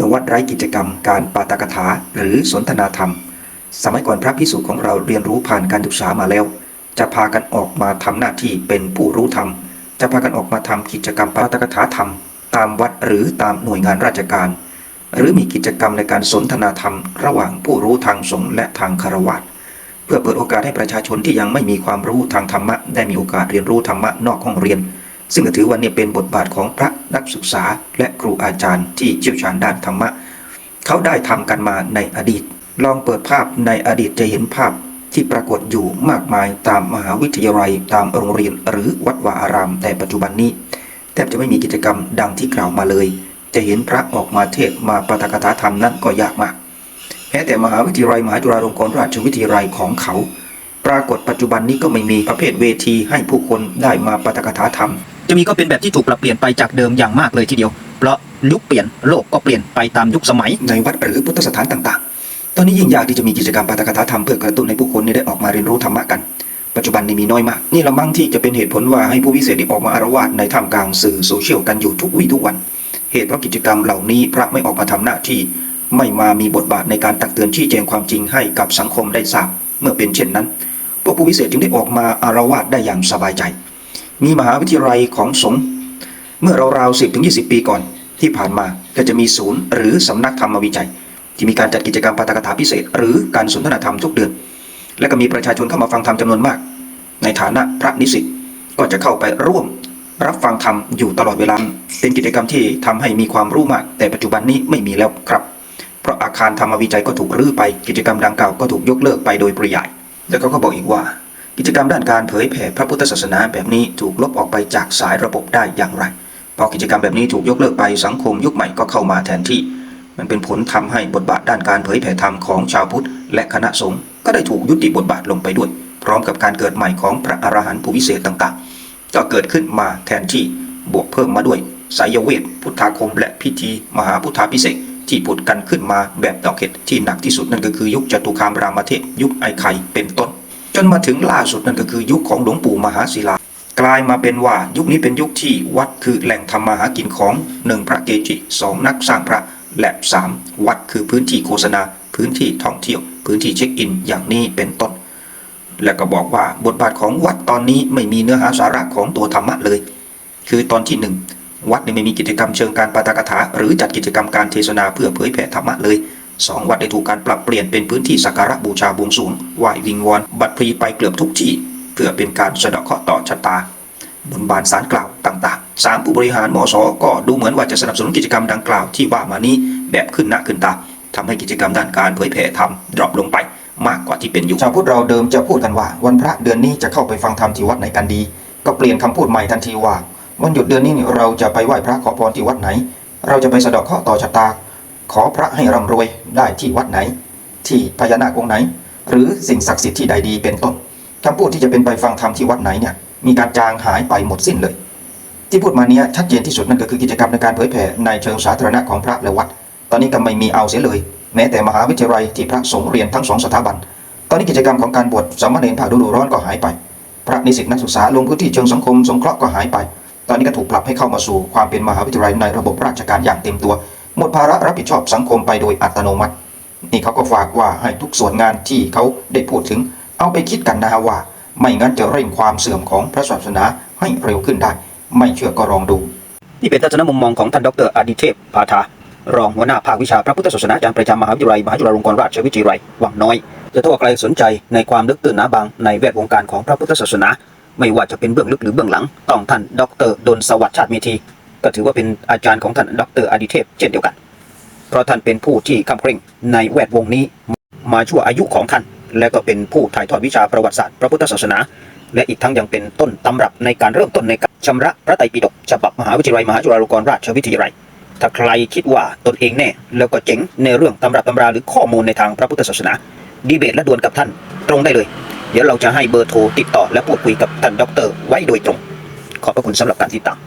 มื่อวัดไร้กิจกรรม การปาตกถาหรือสนทนาธรรม สมัยก่อนพระพิสุของเราเรียนรู้ผ่านการศึกษามาแล้ว จะพากันออกมาทำหน้าที่เป็นผู้รู้ธรรม จะพากันออกมาทำกิจกรรมปาตกถาธรรม ตามวัดหรือตามหน่วยงานราชการ หรือมีกิจกรรมในการสนทนาธรรม ระหว่างผู้รู้ทางสงฆ์และทางคารวะเพื่อเปิดโอกาสให้ประชาชนที่ยังไม่มีความรู้ทางธรรมะ ได้มีโอกาสเรียนรู้ธรรมะนอกห้องเรียน ซึ่งถือว่านี่เป็นบทบาทของพระนักศึกษาและครูอาจารย์ที่เชี่ยวชาญด้านธรรมะ เขาได้ทำกันมาในอดีต ลองเปิดภาพในอดีตจะเห็นภาพที่ปรากฏอยู่มากมายตามมหาวิทยาลัย ตามโรงเรียนหรือวัดวาอาราม แต่ปัจจุบันนี้แทบจะไม่มีกิจกรรมดังที่กล่าวมาเลย จะเห็นพระออกมาเทศน์มาปาฐกถาธรรมนั้นก็ยากมากแม้แต่มหาวิทยาลัยมหาจุฬาลงกรณราชวิทยาลัยของเขา ปรากฏปัจจุบันนี้ก็ไม่มีประเภทเวทีให้ผู้คนได้มาปาฐกถาธรรม จะมีก็เป็นแบบที่ถูกปรับเปลี่ยนไปจากเดิมอย่างมากเลยทีเดียว เพราะยุคเปลี่ยนโลกก็เปลี่ยนไปตามยุคสมัย ในวัดหรือพุทธสถานต่างๆ ตอนนี้ยิ่งยากที่จะมีกิจกรรมปาฐกถาธรรมเพื่อกระตุ้นให้ผู้คนได้ออกมาเรียนรู้ธรรมะกัน ปัจจุบันนี้มีน้อยมาก นี่ละมั้งที่จะเป็นเหตุผลว่าให้ผู้วิเศษได้ออกมาอารวาสในท่ามกลางสื่อโซเชียลกันอยู่ทุกวี่ทุกวัน เหตุเพราะกิจกรรมเหล่านี้พระไม่ออกมาทำหน้าที่ไม่มามีบทบาทในการตักเตือนชี้แจงความจริงให้กับสังคมได้ทราบ เมื่อเป็นเช่นนั้น พวกผู้วิเศษจึงได้ออกมาอารวาสได้อย่างสบายใจ มีมหาวิทยาลัยของสงฆ์เมื่อราวๆ10ถึง20ปีก่อน ที่ผ่านมาก็จะมีศูนย์ หรือสำนักธรรมวิจัย ที่มีการจัดกิจกรรมปาฐกถาพิเศษ หรือการสนทนาธรรมทุกเดือน และก็มีประชาชนเข้ามาฟังธรรมจำนวนมาก ในฐานะพระนิสิตก็จะเข้าไปร่วม รับฟังธรรมอยู่ตลอดเวลาเป็นกิจกรรมที่ทำให้มีความรู้มาก แต่ปัจจุบันนี้ไม่มีแล้วครับ เพราะอาคารธรรมวิจัยก็ถูกรื้อไปกิจกรรมดังกล่าวก็ถูกยกเลิกไปโดยปริยาย แล้วเขาก็บอกอีกว่า กิจกรรมด้านการเผยแผ่พระพุทธศาสนาแบบนี้ถูกลบออกไปจากสายระบบได้อย่างไร พอกิจกรรมแบบนี้ถูกยกเลิกไปสังคมยุคใหม่ก็เข้ามาแทนที่ มันเป็นผลทำให้บทบาทด้านการเผยแผ่ธรรมของชาวพุทธ และคณะสงฆ์ก็ได้ถูกยุติบทบาทลงไปด้วย พร้อมกับการเกิดใหม่ของพระอรหันต์ผู้วิเศษต่างๆ ก็เกิดขึ้นมาแทนที่บวกเพิ่มมาด้วยสายเวท พุทธาคม และพิธี มหาพุทธาพิเศษที่ผุดกันขึ้นมาแบบดอกเห็ดที่หนักที่สุดนั่นก็คือยุคจตุคามรามเทพยุคไอไข่เป็นต้น นมาถึงล่าสุดนั่นก็คือยุคของหลวงปู่มหาศิลา กลายมาเป็นว่ายุคนี้เป็นยุคที่วัดคือแหล่งทำมาหากินของหนึ่งพระเกจิสองนักสร้างพระและสามวัดคือพื้นที่โฆษณา พื้นที่ท่องเที่ยว พื้นที่เช็คอินอย่างนี้เป็นต้น และก็บอกว่าบทบาทของวัดตอนนี้ไม่มีเนื้อหาสาระของตัวธรรมะเลย คือตอนที่หนึ่งวัดไม่มีกิจกรรมเชิงการปาฐกถา หรือจัดกิจกรรมการเทศนาเพื่อเผยแผ่ธรรมะเลย สองวัดได้ถูกการปรับเปลี่ยนเป็นพื้นที่สักการะบูชาบวงสรวงไหว้วิงวอนบัตรพลีไปเกือบทุกที่ เพื่อเป็นการสะเดาะเคราะห์ต่อชะตาบนบานสารกล่าวต่างๆสามผู้บริหารมอสอก็ดูเหมือนว่าจะสนับสนุนกิจกรรมดังกล่าวที่ว่ามานี้แบบขึ้นหน้าขึ้นตาทำให้กิจกรรมด้านการเผยแผ่ธรรมดรอปลงไปมากกว่าที่เป็นอยู่ชาวพุทธเราเดิมจะพูดกันว่า วันพระเดือนนี้จะเข้าไปฟังธรรมที่วัดไหนกันดี ก็เปลี่ยนคำพูดใหม่ทันทีว่าวันหยุดเดือนนี้เราจะไปไหว้พระขอพรที่วัดไหน เราจะไปสะเดาะเคราะต่อชะตา ขอพระให้ร่ำรวยได้ที่วัดไหน ที่พญานาคองค์ไหน หรือสิ่งศักดิ์สิทธิ์ที่ใดดีเป็นต้นคำพูดที่จะเป็นไปฟังธรรมที่วัดไหนเนี่ยมีการจางหายไปหมดสิ้นเลย ที่พูดมาเนี้ยชัดเจนที่สุดนั่นก็คือกิจกรรมในการเผยแผ่ในเชิงสาธารณะของพระและวัด ตอนนี้ก็ไม่มีเอาเสียเลย แม้แต่มหาวิทยาลัยที่พระสงฆ์เรียนทั้งสองสถาบัน ตอนนี้กิจกรรมของการบวชสามเณรผ่าฤดูร้อนก็หายไป พระนิสิตนักศึกษาลงพื้นที่เชิงสังคมสงเคราะห์ก็หายไป ตอนนี้ก็ถูกปรับให้เข้ามาสู่ความเป็นมหาวิทยาลัยในระบบราชการอย่างเต็มตัว หมดภาระรับผิดชอบสังคมไปโดยอัตโนมัติ นี่เขาก็ฝากว่าให้ทุกส่วนงานที่เขาได้พูดถึง เอาไปคิดกันนะว่า ไม่งั้นจะเร่งความเสื่อมของพระศาสนาให้เร็วขึ้นได้ ไม่เชื่อก็ลองดู นี่เป็นทัศนมุมมองของท่านดรอดิเทพพาทารองหัวหน้าภาควิชาพระพุทธศาสนาจารย์ประจำมหาวิทยาลัยมหาจุฬาลงกรณราชวิทยาลัยวังน้อยจะทั่วใครสนใจในความลึกตื้นหนาบางในแวดวงการของพระพุทธศาสนา ไม่ว่าจะเป็นเบื้องลึกหรือเบื้องหลังต้องท่านดรดลสวัสดิ์ชาติเมธี ก็ถือว่าเป็นอาจารย์ของท่านดรอดิเทพเช่นเดียวกัน เพราะท่านเป็นผู้ที่คำเคร่งในแวดวงนี้มาชั่วอายุของท่าน และก็เป็นผู้ถ่ายทอดวิชาประวัติศาสตร์พระพุทธศาสนา และอีกทั้งยังเป็นต้นตำรับในการเริ่มต้นในการชำระพระไตรปิฎกฉบับมหาวิทยาลัยมหาจุฬาลงกรณราชวิทยาลัยถ้าใครคิดว่าตนเองแน่ แล้วก็เจ๋งในเรื่องตำรับตำราหรือข้อมูลในทางพระพุทธศาสนา ดีเบตและดวลกับท่านตรงได้เลย เดี๋ยวเราจะให้เบอร์โทรติดต่อและพูดคุยกับท่านด็อกเตอร์ไว้โดยตรง ขอบพระคุณสำหรับการติดตาม